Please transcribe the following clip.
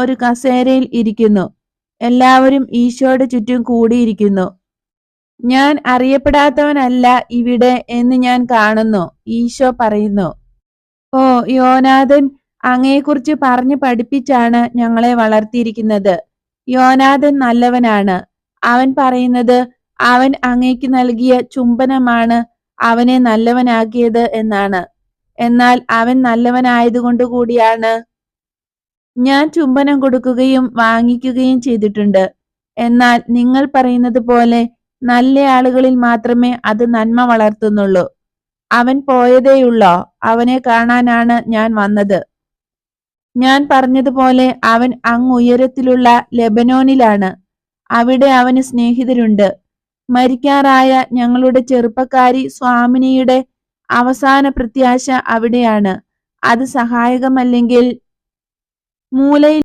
ഒരു കസേരയിൽ ഇരിക്കുന്നു. എല്ലാവരും ഈശോയുടെ ചുറ്റും കൂടിയിരിക്കുന്നു. ഞാൻ അറിയപ്പെടാത്തവനല്ല ഇവിടെ എന്ന് ഞാൻ കാണുന്നു ഈശോ പറയുന്നു. ഓ യോനാഥൻ അങ്ങയെക്കുറിച്ച് പറഞ്ഞു പഠിപ്പിച്ചാണ് ഞങ്ങളെ വളർത്തിയിരിക്കുന്നത്. യോനാഥൻ നല്ലവനാണ്. അവൻ പറയുന്നത് അവൻ അങ്ങയ്ക്ക് നൽകിയ ചുംബനമാണ് അവനെ നല്ലവനാക്കിയത് എന്നാണ്. എന്നാൽ അവൻ നല്ലവനായതുകൊണ്ട് കൂടിയാണ് ഞാൻ ചുംബനം കൊടുക്കുകയും വാങ്ങിക്കുകയും ചെയ്തിട്ടുണ്ട്. എന്നാൽ നിങ്ങൾ പറയുന്നത് പോലെ നല്ല ആളുകളിൽ മാത്രമേ അത് നന്മ വളർത്തുന്നുള്ളൂ. അവൻ പോയതേയുള്ളോ? അവനെ കാണാനാണ് ഞാൻ വന്നത്. ഞാൻ പറഞ്ഞതുപോലെ അവൻ അങ്ങുയരത്തിലുള്ള ലെബനോനിലാണ്. അവിടെ അവന് സ്നേഹിതരുണ്ട്. മരിക്കാറായ ഞങ്ങളുടെ ചെറുപ്പക്കാരി സ്വാമിനിയുടെ അവസാന പ്രത്യാശ അവിടെയാണ്. അത് സഹായകമല്ലെങ്കിൽ മൂലയിൽ